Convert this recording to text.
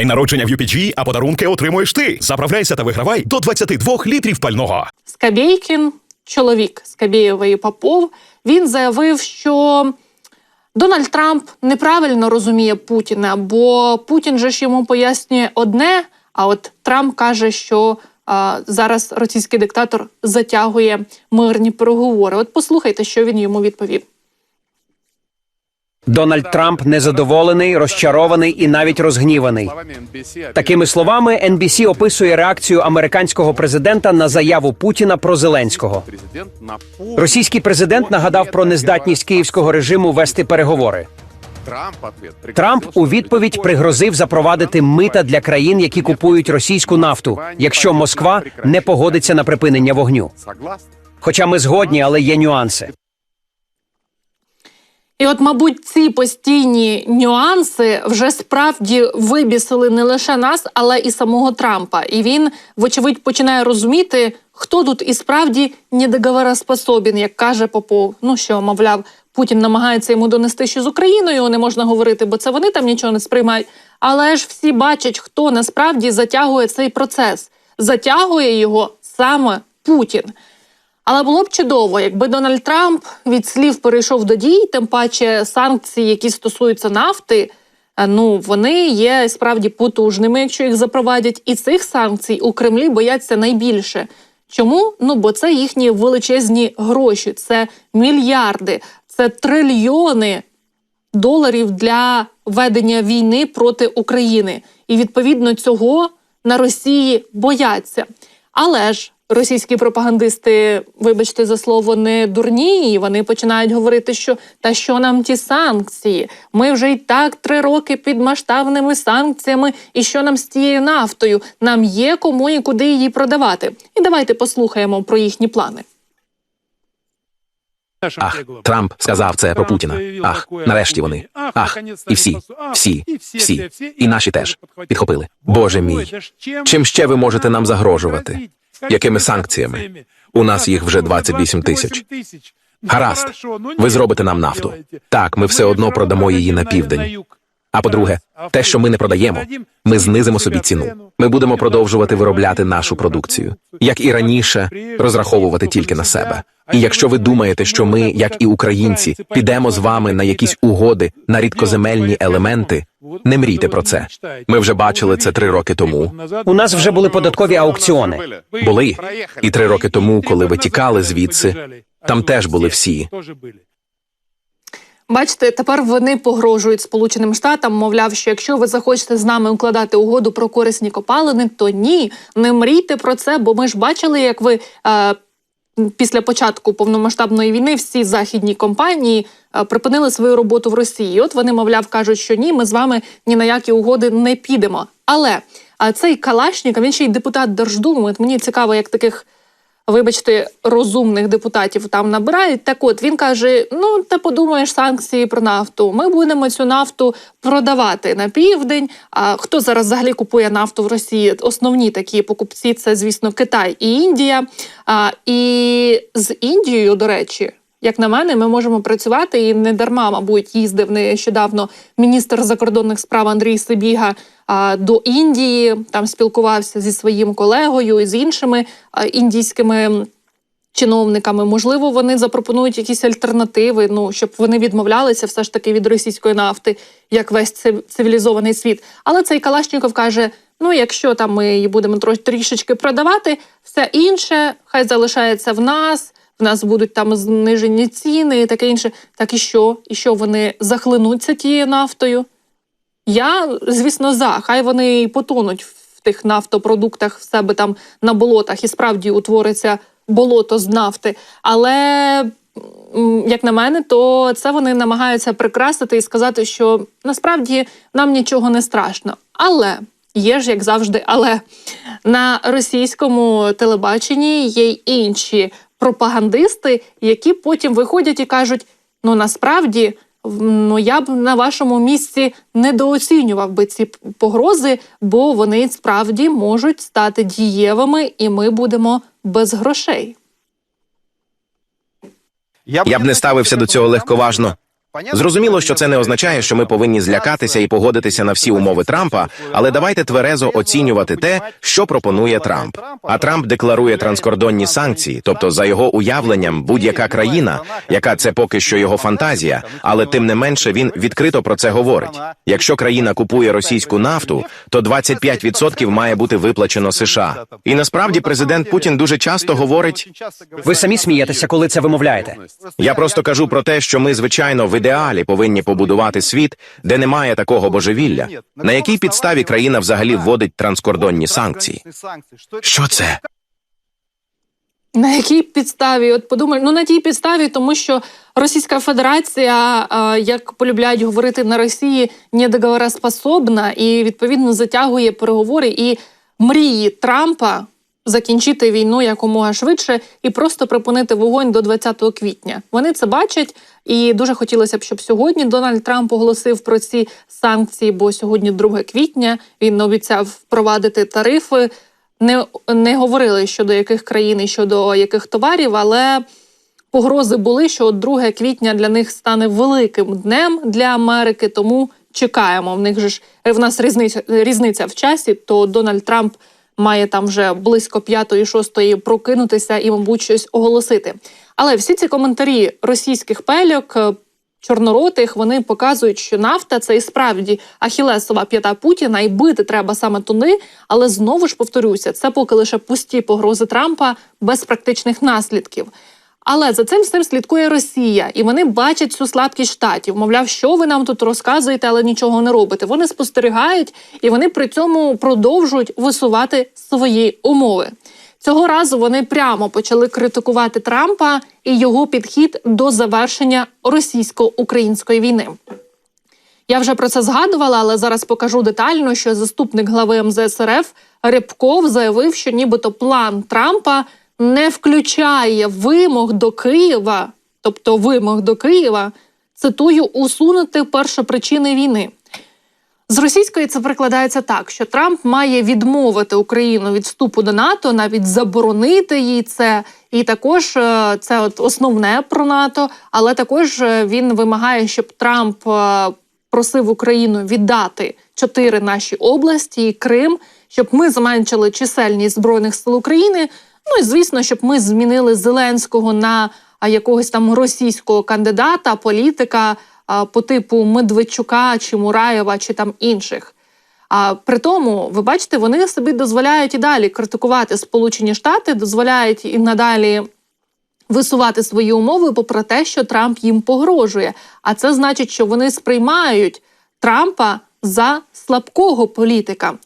День народження в UPG, а подарунки отримуєш ти. Заправляйся та вигравай до 22 літрів пального. Скабєйкін, чоловік Скабєєвої Попов, він заявив, що Дональд Трамп неправильно розуміє Путіна, бо Путін же ж йому пояснює одне, а от Трамп каже, що а, зараз російський диктатор затягує мирні переговори. От послухайте, що він йому відповів. Дональд Трамп незадоволений, розчарований і навіть розгніваний. Такими словами, NBC описує реакцію американського президента на заяву Путіна про Зеленського. Російський президент нагадав про нездатність київського режиму вести переговори. Трамп у відповідь пригрозив запровадити мита для країн, які купують російську нафту, якщо Москва не погодиться на припинення вогню. Хоча ми згодні, але є нюанси. І от, мабуть, ці постійні нюанси вже справді вибісили не лише нас, але і самого Трампа. І він, вочевидь, починає розуміти, хто тут і справді недоговороспособен, як каже Попов. Ну що, мовляв, Путін намагається йому донести, що з Україною не можна говорити, бо це вони там нічого не сприймають. Але ж всі бачать, хто насправді затягує цей процес. Затягує його саме Путін. Але було б чудово, якби Дональд Трамп від слів перейшов до дій, тим паче санкції, які стосуються нафти, е, ну вони є справді потужними, якщо їх запровадять. І цих санкцій у Кремлі бояться найбільше. Чому? Ну бо це їхні величезні гроші, це мільярди, це трильйони доларів для ведення війни проти України. І відповідно цього на Росії бояться. Але ж російські пропагандисти, вибачте за слово, не дурні. і Вони починають говорити, що та що нам ті санкції? Ми вже й так три роки під масштабними санкціями, і що нам з тією нафтою? Нам є кому і куди її продавати. І давайте послухаємо про їхні плани. Ах, Трамп сказав це про Путіна. Ах, нарешті вони. Ах, і всі, всі, всі, і наші теж підхопили. Боже мій, чим ще ви можете нам загрожувати? Якими санкціями? У нас їх вже 28 тисяч. Гаразд, ви зробите нам нафту. Так, ми все одно продамо її на південь. А по-друге, те, що ми не продаємо, ми знизимо собі ціну. Ми будемо продовжувати виробляти нашу продукцію, як і раніше, розраховувати тільки на себе. І якщо ви думаєте, що ми, як і українці, підемо з вами на якісь угоди на рідкоземельні елементи, не мрійте про це. Ми вже бачили це три роки тому. У нас вже були податкові аукціони. Були і три роки тому, коли ви тікали звідси, там теж були всі. Бачите, тепер вони погрожують Сполученим Штатам, мовляв, що якщо ви захочете з нами укладати угоду про корисні копалини, то ні, не мрійте про це, бо ми ж бачили, як ви е, після початку повномасштабної війни всі західні компанії е, припинили свою роботу в Росії. От вони, мовляв, кажуть, що ні, ми з вами ні на які угоди не підемо. Але цей Калашніков, він ще й депутат Держдуми. От мені цікаво, як таких. Вибачте, розумних депутатів там набирають. Так от він каже: ну ти подумаєш санкції про нафту. Ми будемо цю нафту продавати на південь. А хто зараз взагалі купує нафту в Росії? Основні такі покупці це, звісно, Китай і Індія. А, І з Індією, до речі. Як на мене, ми можемо працювати і не дарма, мабуть, їздив нещодавно міністр закордонних справ Андрій Сибіга до Індії. Там спілкувався зі своїм колегою і з іншими індійськими чиновниками. Можливо, вони запропонують якісь альтернативи, ну щоб вони відмовлялися все ж таки від російської нафти, як весь цивілізований світ. Але цей Калашніков каже: ну, якщо там ми її будемо трішечки продавати, все інше хай залишається в нас. В нас будуть там знижені ціни і таке інше. Так і що? І що вони захлинуться тією нафтою? Я, звісно, за. Хай вони і потонуть в тих нафтопродуктах в себе там на болотах і справді утвориться болото з нафти. Але, як на мене, то це вони намагаються прикрасити і сказати, що насправді нам нічого не страшно. Але є ж, як завжди, але на російському телебаченні є й інші пропагандисти, які потім виходять і кажуть: ну насправді. Ну, я б на вашому місці недооцінював би ці погрози, бо вони справді можуть стати дієвими, і ми будемо без грошей. Я б не ставився до цього легковажно. Зрозуміло, що це не означає, що ми повинні злякатися і погодитися на всі умови Трампа, але давайте тверезо оцінювати те, що пропонує Трамп. А Трамп декларує транскордонні санкції, тобто, за його уявленням, будь-яка країна, яка це поки що його фантазія, але тим не менше він відкрито про це говорить. Якщо країна купує російську нафту, то 25% має бути виплачено США. І насправді президент Путін дуже часто говорить. Ви самі смієтеся, коли це вимовляєте. Я просто кажу про те, що ми, звичайно, в ідеалі повинні побудувати світ, де немає такого божевілля. На якій підставі країна взагалі вводить транскордонні санкції? Що це? На якій підставі? От подумай, ну на тій підставі, тому що Російська Федерація, як полюбляють говорити на Росії, недоговороспособна і відповідно затягує переговори і мрії Трампа закінчити війну якомога швидше і просто припинити вогонь до 20 квітня. Вони це бачать, і дуже хотілося б, щоб сьогодні Дональд Трамп оголосив про ці санкції, бо сьогодні 2 квітня він обіцяв впровадити тарифи не, не говорили щодо яких країн і щодо яких товарів, але погрози були, що 2 квітня для них стане великим днем для Америки. Тому чекаємо. В них же ж в нас різниця різниця в часі. То Дональд Трамп має там вже близько п'ятої, шостої прокинутися і, мабуть, щось оголосити. Але всі ці коментарі російських пельок. е, Чорноротих вони показують, що нафта це і справді ахілесова п'ята Путіна, і бити треба саме туни. Але знову ж повторюся, це поки лише пусті погрози Трампа без практичних наслідків. Але за цим всім слідкує Росія, і вони бачать цю слабкість штатів. Мовляв, що ви нам тут розказуєте, але нічого не робите. Вони спостерігають і вони при цьому продовжують висувати свої умови. Цього разу вони прямо почали критикувати Трампа і його підхід до завершення російсько-української війни. Я вже про це згадувала, але зараз покажу детально, що заступник глави МЗС РФ Рябков заявив, що нібито план Трампа не включає вимог до Києва, тобто вимог до Києва, цитую, усунути першопричини війни. З російської це прикладається так, що Трамп має відмовити Україну від вступу до НАТО, навіть заборонити їй це. І також е, це от основне про НАТО, але також е, він вимагає, щоб Трамп е, просив Україну віддати чотири наші області і Крим, щоб ми зменшили чисельність збройних сил України. Ну і звісно, щоб ми змінили Зеленського на якогось там російського кандидата, політика по типу Медведчука чи Мураєва, чи там інших. А при тому, ви бачите, вони собі дозволяють і далі критикувати Сполучені Штати, дозволяють і надалі висувати свої умови, попри те, що Трамп їм погрожує. А це значить, що вони сприймають Трампа за слабкого політика.